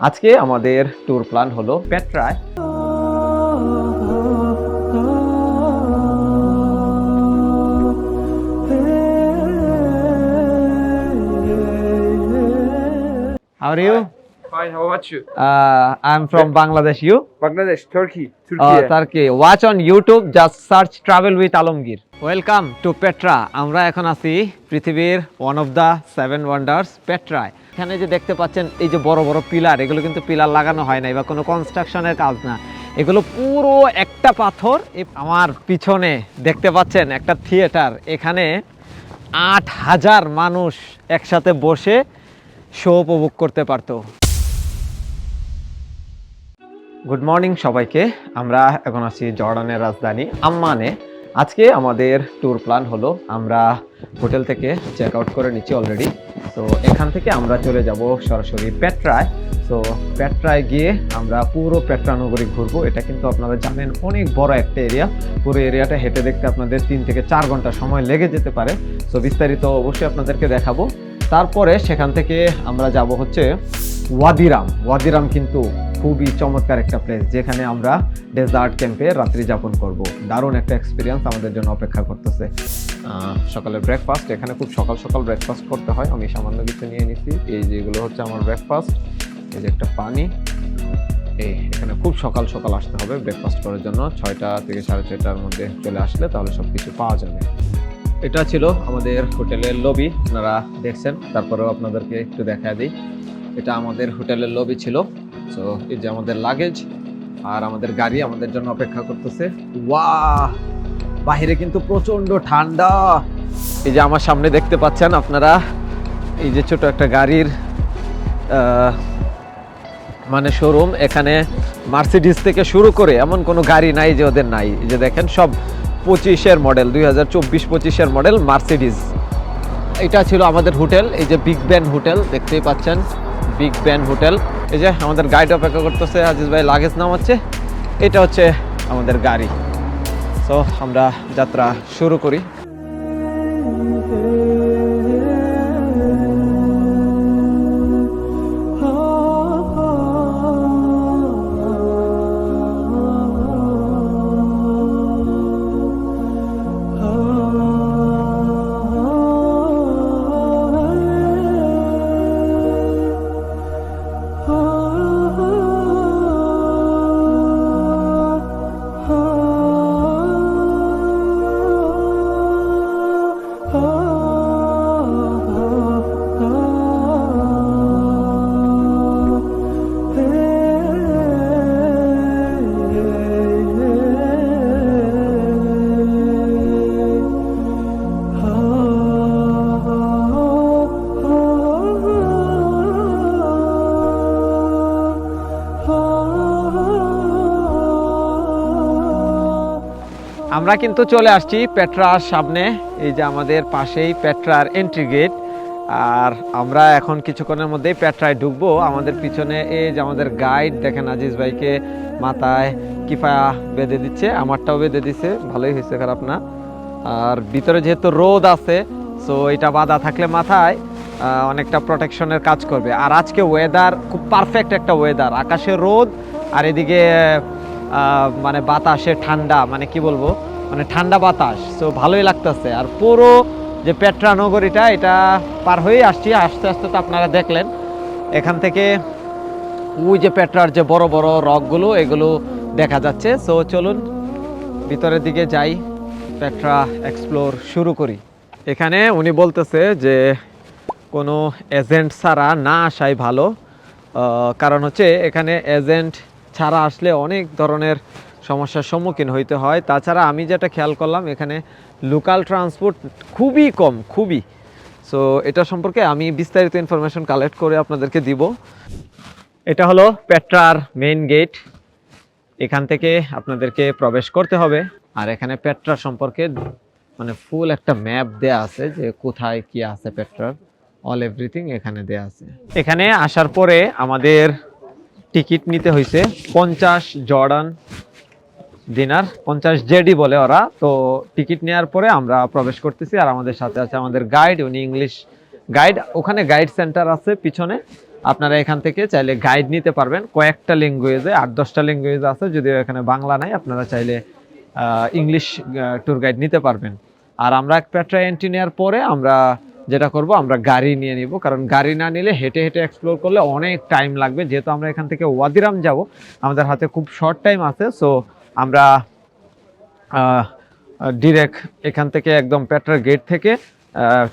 আজকে আমাদের tour plan হলো পেট্রায় How are you? Fine, how about you? Uh, I'm from Bangladesh. You? Bangladesh, Turkey, Uh, Turkey. Turkey. Watch on YouTube. Just search travel with Alamgir. Welcome to Petra আমরা এখন আছি পৃথিবীর one of the seven wonders পেট্রায় এখানে যে দেখতে পাচ্ছেন এই যে বড় বড় পিলার এগুলো কিন্তু পিলার লাগানো হয় নাই বা কোনো কনস্ট্রাকশনের কাজ না এগুলো পুরো একটা পাথর আমার পিছনে দেখতে পাচ্ছেন একটা থিয়েটার এখানে আট হাজার মানুষ একসাথে বসে শো উপভোগ করতে পারতো গুড মর্নিং সবাইকে। আমরা এখন আছি জর্ডানের রাজধানী আম্মানে। আজকে আমাদের ট্যুর প্ল্যান হলো, আমরা হোটেল থেকে চেক আউট করে নিচ্ছি অলরেডি তো এখান থেকে আমরা চলে যাব সরাসরি পেট্রায়। তো পেট্রায় গিয়ে আমরা পুরো পেট্রা নগরী ঘুরবো। এটা কিন্তু আপনারা জানেন, অনেক বড় একটা এরিয়া পুরো এরিয়াটা হেঁটে দেখতে আপনাদের তিন থেকে চার ঘণ্টা সময় লেগে যেতে পারে। তো বিস্তারিত অবশ্যই আপনাদেরকে দেখাবো। তারপরে সেখান থেকে আমরা যাব হচ্ছে ওয়াদিরাম। ওয়াদিরাম কিন্তু খুবই চমৎকার একটা প্লেস যেখানে আমরা ডেজার্ট ক্যাম্পে রাত্রি যাপন করব। দারুণ একটা এক্সপিরিয়েন্স আমাদের জন্য অপেক্ষা করতেছে। আহ, সকালের ব্রেকফাস্ট এখানে খুব সকাল সকাল ব্রেকফাস্ট করতে হয়। আমি সামান্য কিছু নিয়ে নিছি। এই যেগুলো হচ্ছে আমার ব্রেকফাস্ট এই যে একটা পানি। এই এখানে খুব সকাল সকাল আসতে হবে ব্রেকফাস্ট করার জন্য। ছয়টা থেকে সাড়ে ছয়টার মধ্যে চলে আসলে তাহলে সব কিছু পাওয়া যাবে। এটা ছিল আমাদের হোটেলের লবি আপনারা দেখছেন। তারপরেও আপনাদেরকে একটু দেখা দিই। এটা আমাদের হোটেলের লবি ছিল। সো এই যে আমাদের লাগেজ আর আমাদের গাড়ি আমাদের জন্য অপেক্ষা করতেছে। ওয়াহ বাহিরে কিন্তু প্রচণ্ড ঠান্ডা। এই যে আমার সামনে দেখতে পাচ্ছেন আপনারা, এই যে ছোট একটা গাড়ির মানে শোরুম এখানে মার্সিডিস থেকে শুরু করে এমন কোনো গাড়ি নাই যে ওদের নাই। যে দেখেন সব পঁচিশের মডেল দুই হাজার চব্বিশ পঁচিশের মডেল মার্সিডিস এটা ছিল আমাদের হোটেল এই যে বিগ ব্যান হোটেল দেখতেই পাচ্ছেন। বিগ ব্যান হোটেল এই যে আমাদের গাড়িটা অপেক্ষা করতেছে, আজিজ ভাই লাগেজ নামাচ্ছে। এটা হচ্ছে আমাদের গাড়ি। তো আমরা যাত্রা শুরু করি। আমরা কিন্তু চলে আসছি পেট্রার সামনে, এই যে আমাদের পাশেই পেট্রার এন্ট্রি গেট আর আমরা এখন কিছুক্ষণের মধ্যেই পেট্রায় ঢুকবো। আমাদের পিছনে এই যে আমাদের গাইড দেখেন আজিজ ভাইকে মাথায় কিফা বেঁধে দিচ্ছে, আমারটাও বেঁধে দিচ্ছে ভালোই হয়েছে খারাপ না। আর ভিতরে যেহেতু রোদ আছে সো এটা বাধা থাকলে মাথায় অনেকটা প্রোটেকশনের কাজ করবে। আর আজকে ওয়েদার খুব পারফেক্ট একটা ওয়েদার আকাশে রোদ, আর এদিকে মানে বাতাসে ঠান্ডা মানে কি বলব? মানে ঠান্ডা বাতাস, তো ভালোই লাগতেছে। আর পুরো যে পেট্রা নগরীটা, এটা পার হয়েই আসছি। আস্তে আস্তে তো আপনারা দেখলেন। এখান থেকে ওই যে পেট্রার যে বড় বড় রকগুলো এগুলো দেখা যাচ্ছে। সো চলুন, ভিতরের দিকে যাই, পেট্রা এক্সপ্লোর শুরু করি। এখানে উনি বলতেছে যে, কোনো এজেন্ট ছাড়া না আসাই ভালো। কারণ হচ্ছে, এখানে এজেন্ট ছাড়া আসলে অনেক ধরনের সমস্যার সম্মুখীন হইতে হয়। তাছাড়া আমি যেটা খেয়াল করলাম, এখানে লোকাল ট্রান্সপোর্ট খুবই কম, খুবই। সো এটা সম্পর্কে আমি বিস্তারিত ইনফরমেশন কালেক্ট করে আপনাদেরকে দিব। এটা হলো পেট্রার মেইন গেট এখান থেকে আপনাদেরকে প্রবেশ করতে হবে। আর এখানে পেট্রা সম্পর্কে মানে ফুল একটা ম্যাপ দেয়া আছে যে কোথায় কি আছে পেট্রার অল এভরিথিং এখানে দেয়া আছে। এখানে আসার পরে আমাদের টিকিট নিতে হয়েছে পঞ্চাশ জর্ডান। দিনার পঞ্চাশ জেডি বলে ওরা। তো টিকিট নেওয়ার পরে আমরা প্রবেশ করতেছি আর আমাদের সাথে আছে আমাদের গাইড উনি ইংলিশ গাইড ওখানে গাইড সেন্টার আছে পিছনে। আপনারা এখান থেকে চাইলে গাইড নিতে পারবেন। কয়েকটা ল্যাঙ্গুয়েজে আট দশটা ল্যাঙ্গুয়েজ আছে, যদিও এখানে বাংলা নাই, আপনারা চাইলে ইংলিশ ট্যুর গাইড নিতে পারবেন। আর আমরা পেট্রা এন্ট্রি নেওয়ার পরে আমরা যেটা করব, আমরা গাড়ি নিয়ে নিব। কারণ গাড়ি না নিলে হেঁটে হেঁটে এক্সপ্লোর করলে অনেক টাইম লাগবে। যেহেতু আমরা এখান থেকে ওয়াদিরাম যাব, আমাদের হাতে খুব শর্ট টাইম আছে সো আমরা ডিরেক্ট এখান থেকে একদম পেট্রার গেট থেকে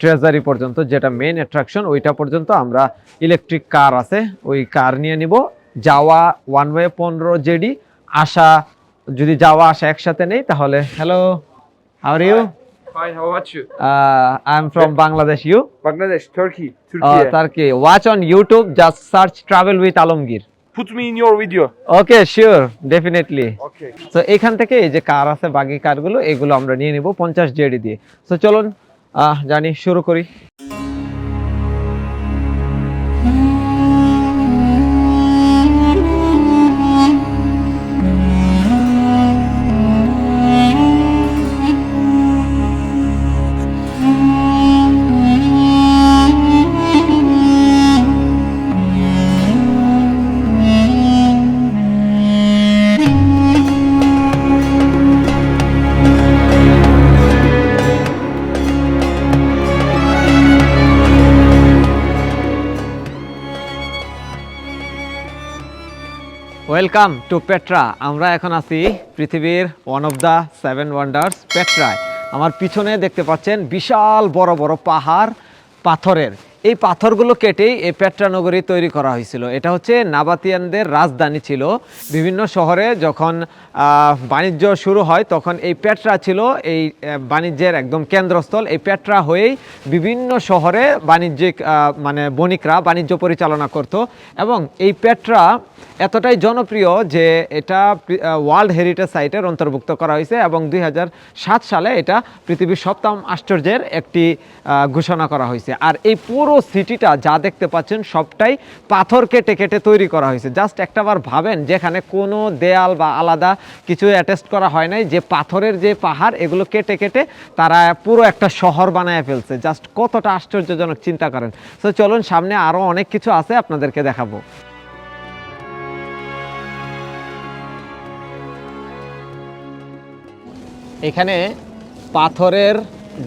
ট্রেজারি পর্যন্ত যেটা মেন অ্যাট্রাকশন ওইটা পর্যন্ত আমরা ইলেকট্রিক কার আছে ওই কার নিয়ে নিব। যাওয়া ওয়ান ওয়ে পনেরো জেডি আসা যদি যাওয়া আসা একসাথে নেই তাহলে hello how are you Fine, how about you? I am from Bangladesh you Bangladesh, Turkey, Uh, Turkey. Turkey watch on YouTube just search travel with Alamgir Put me in your video. Okay sure definitely Okay. তো এখান থেকে এই যে কার আছে বাকি কারগুলো এগুলো আমরা নিয়ে নিব পঞ্চাশ জেডি দিয়ে তো চলুন আহ, জানি শুরু করি ওয়েলকাম টু পেট্রা আমরা এখন আছি পৃথিবীর one of the seven wonders পেট্রায় আমার পিছনে দেখতে পাচ্ছেন বিশাল বড় বড় পাহাড়, পাথরের। এই পাথরগুলো কেটেই এই পেট্রা নগরী তৈরি করা হয়েছিল। এটা হচ্ছে নাবাতিয়ানদের রাজধানী ছিল। বিভিন্ন শহরে যখন বাণিজ্য শুরু হয়, তখন এই পেট্রা ছিল এই বাণিজ্যের একদম কেন্দ্রস্থল। এই পেট্রা হয়েই বিভিন্ন শহরে বাণিজ্যিক মানে বণিকরা বাণিজ্য পরিচালনা করত এবং এই পেট্রা এতটাই জনপ্রিয় যে এটা ওয়ার্ল্ড হেরিটেজ সাইটের অন্তর্ভুক্ত করা হয়েছে এবং দুই হাজার সাত সালে এটা পৃথিবীর সপ্তম আশ্চর্যের একটি ঘোষণা করা হয়েছে। আর এই পুরো সিটিটা যা দেখতে পাচ্ছেন সবটাই পাথর কেটে কেটে তৈরি করা হয়েছে। জাস্ট একটাবার ভাবেন, যেখানে কোনো দেয়াল বা আলাদা কিছু অ্যাটেস্ট করা হয় নাই, যে পাথরের যে পাহাড়, এগুলো কেটে কেটে তারা পুরো একটা শহর বানায় ফেলছে। জাস্ট কতটা আশ্চর্যজনক, চিন্তা করেন। তো চলুন, সামনে আরও অনেক কিছু আছে, আপনাদেরকে দেখাবো। এখানে পাথরের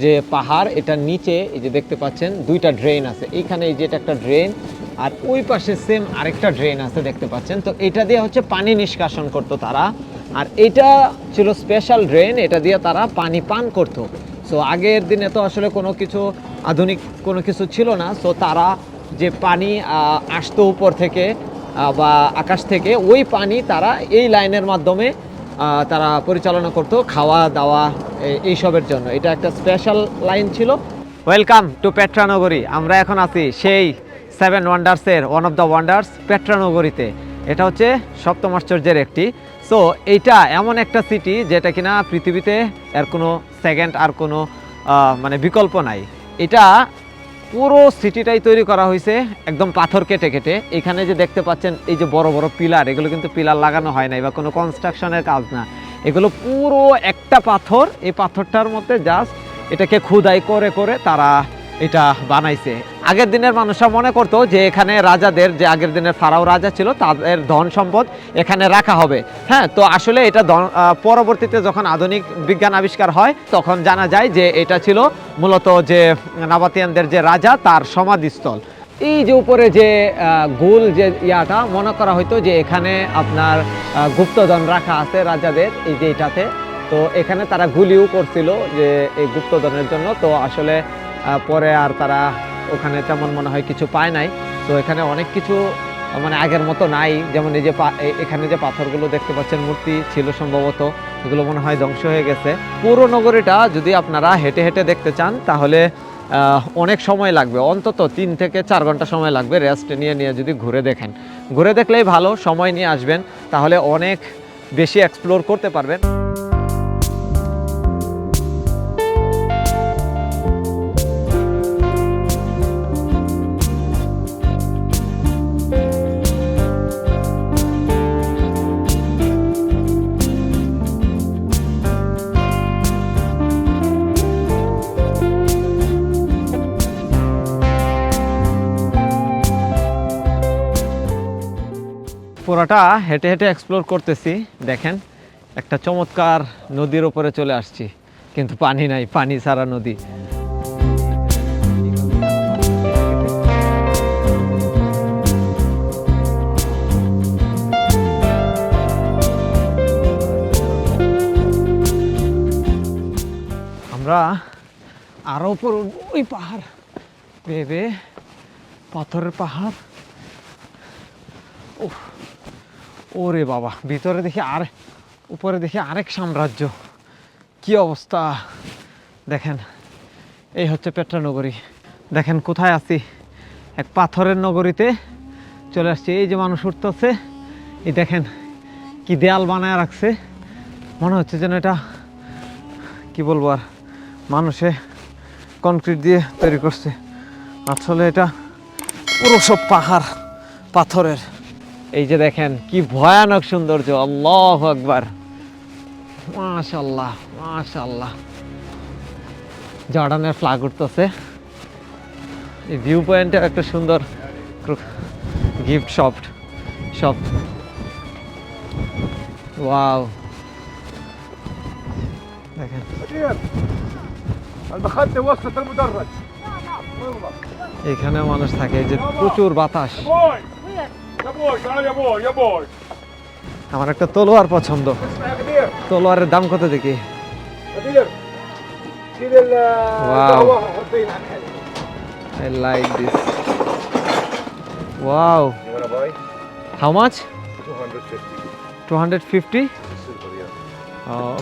যে পাহাড় এটার নিচে, এই যে দেখতে পাচ্ছেন, দুইটা ড্রেন আছে। এইখানে এই যে এটা একটা ড্রেন আর ওই পাশে সেম আরেকটা ড্রেন আছে দেখতে পাচ্ছেন। তো এটা দিয়ে হচ্ছে পানি নিষ্কাশন করতো তারা। আর এটা ছিল স্পেশাল ড্রেন এটা দিয়ে তারা পানি পান করতো। সো আগের দিনে তো আসলে কোনো কিছু আধুনিক কোনো কিছু ছিল না। সো তারা যে পানি আসতো উপর থেকে বা আকাশ থেকে, ওই পানি তারা এই লাইনের মাধ্যমে তারা পরিচালনা করতো খাওয়া, দাওয়া এইসবের জন্য। এটা একটা স্পেশাল লাইন ছিল। ওয়েলকাম টু পেট্রানগরী আমরা এখন আছি সেই সেভেন ওয়ান্ডার্সের ওয়ান অফ দ্য ওয়ান্ডার্স পেট্রানগরীতে এটা হচ্ছে সপ্তম আশ্চর্যের একটি। সো এইটা এমন একটা সিটি যেটা কিনা পৃথিবীতে এর কোনো সেকেন্ড আর কোনো মানে বিকল্প নাই। এটা পুরো সিটিটাই তৈরি করা হয়েছে একদম পাথর কেটে কেটে। এখানে যে দেখতে পাচ্ছেন, এই যে বড় বড় পিলার, এগুলো কিন্তু পিলার লাগানো হয় নাই বা কোনো কনস্ট্রাকশনের কাজ না। এগুলো পুরো একটা পাথর, এই পাথরটার মধ্যে জাস্ট এটাকে খুদাই করে করে তারা এটা বানাইছে। আগের দিনের মানুষরা মনে করতো যে এখানে রাজাদের, যে আগের দিনের ফারাও রাজা ছিল, তাদের ধন সম্পদ এখানে রাখা হবে। হ্যাঁ তো আসলে এটা পরবর্তীতে যখন আধুনিক বিজ্ঞান আবিষ্কার হয়, তখন জানা যায় যে এটা ছিল মূলত যে নাবাতিয়ানদের যে রাজা, তার সমাধিস্থল। এই যে উপরে যে গোল যে ইয়াটা, মনে করা হয়তো যে এখানে আপনার গুপ্তধন রাখা আছে রাজাদের, এই যে এটাতে। তো এখানে তারা গুলিও করছিল যে এই গুপ্তধনের জন্য। তো আসলে পরে আর তারা ওখানে তেমন মনে হয় কিছু পায় নাই। তো এখানে অনেক কিছু মানে আগের মতো নাই। যেমন এই যে এখানে যে পাথরগুলো দেখতে পাচ্ছেন, মূর্তি ছিল সম্ভবত, এগুলো মনে হয় ধ্বংস হয়ে গেছে। পুরো নগরীটা যদি আপনারা হেঁটে হেঁটে দেখতে চান, তাহলে অনেক সময় লাগবে। অন্তত তিন থেকে চার ঘণ্টা সময় লাগবে রেস্ট নিয়ে নিয়ে যদি ঘুরে দেখেন। ঘুরে দেখলেই ভালো, সময় নিয়ে আসবেন, তাহলে অনেক বেশি এক্সপ্লোর করতে পারবেন। পুরোটা হেঁটে হেঁটে এক্সপ্লোর করতেছি। দেখেন একটা চমৎকার নদীর ওপরে চলে আসছি। কিন্তু পানি নাই পানি ছাড়া নদী। আমরা আরও উপর ওই পাহাড়। বেয়ে পাথরের পাহাড়। উফ, ওরে বাবা, ভিতরে দেখি আর, উপরে দেখি আরেক সাম্রাজ্য। কি অবস্থা? দেখেন, এই হচ্ছে পেট্রা নগরী। দেখেন, কোথায় আছি? এক পাথরের নগরীতে চলে আসছি। এই যে মানুষ উঠতেছে, এই দেখেন কি দেয়াল বানায় রাখছে। মনে হচ্ছে যেন এটা, কি বলব আর, মানুষে কনক্রিট দিয়ে তৈরি করছে। আসলে এটা পুরো সব পাহাড়, পাথরের। এই যে দেখেন, কি ভয়ানক সৌন্দর্য, আল্লাহ আকবার। মাশাল্লাহ মাশাল্লাহ জর্ডানের ফ্লাগ উঠতেছে। এই ভিউ পয়েন্টে একটা সুন্দর গিফট শপ শপ ওয়াও দেখেন। এখানে মানুষ থাকে যে প্রচুর বাতাস। আমার একটা তলোয়ার পছন্দ। তলোয়ারের দাম কত দেখি? Oh,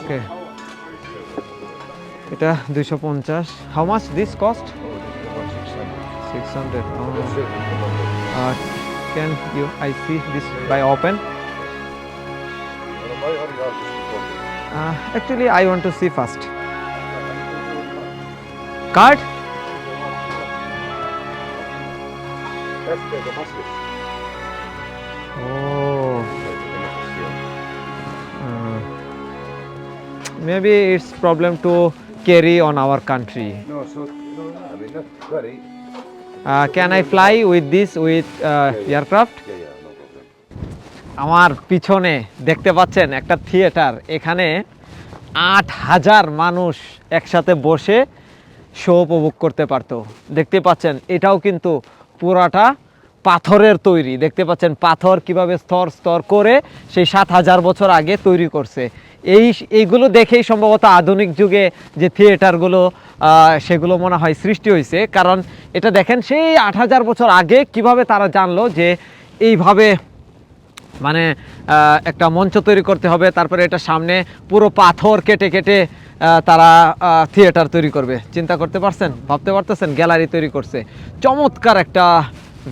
এটা দুইশো পঞ্চাশ। How much this cost six hundred can you I see this by open? Uh, actually, I want to see first. Card? Oh. Uh, maybe it's problem to carry on our country. No, so no, I mean not carry. Can I fly with this with aircraft. আমার পিছনে দেখতে পাচ্ছেন একটা theatre এখানে আট হাজার মানুষ একসাথে বসে শো উপভোগ করতে পারতো। দেখতে পাচ্ছেন এটাও কিন্তু পুরাটা পাথরের তৈরি। দেখতে পাচ্ছেন পাথর কীভাবে স্তর স্তর করে সেই সাত হাজার বছর আগে তৈরি করছে। এই এইগুলো দেখেই সম্ভবত আধুনিক যুগে যে থিয়েটারগুলো সেগুলো মনে হয় সৃষ্টি হয়েছে। কারণ এটা দেখেন সেই আট হাজার বছর আগে কীভাবে তারা জানলো যে এইভাবে মানে একটা মঞ্চ তৈরি করতে হবে, তারপরে এটা সামনে পুরো পাথর কেটে কেটে তারা থিয়েটার তৈরি করবে। চিন্তা করতে পারছেন? ভাবতে পারতেছেন? গ্যালারি তৈরি করছে। চমৎকার একটা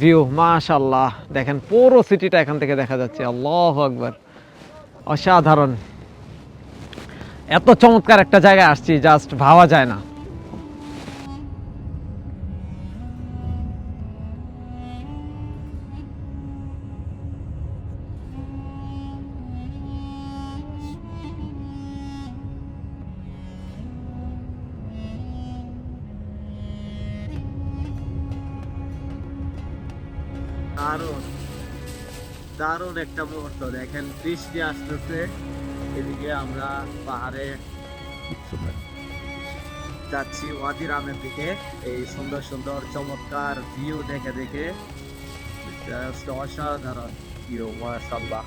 ভিউ মাশাল্লাহ দেখেন, পুরো সিটিটা এখান থেকে দেখা যাচ্ছে। আল্লাহ আকবর। অসাধারণ। এত চমৎকার একটা জায়গায় আসছি জাস্ট ভাবা যায় না। দারুণ। দারুণ একটা মুহূর্ত। দেখেন, বৃষ্টি আসতেছে। এদিকে আমরা পাহাড়ে যাচ্ছি ওয়াদিরামের দিকে। এই সুন্দর সুন্দর, চমৎকার ভিউ দেখে দেখে। অসাধারণ ভিউ মাশাল্লাহ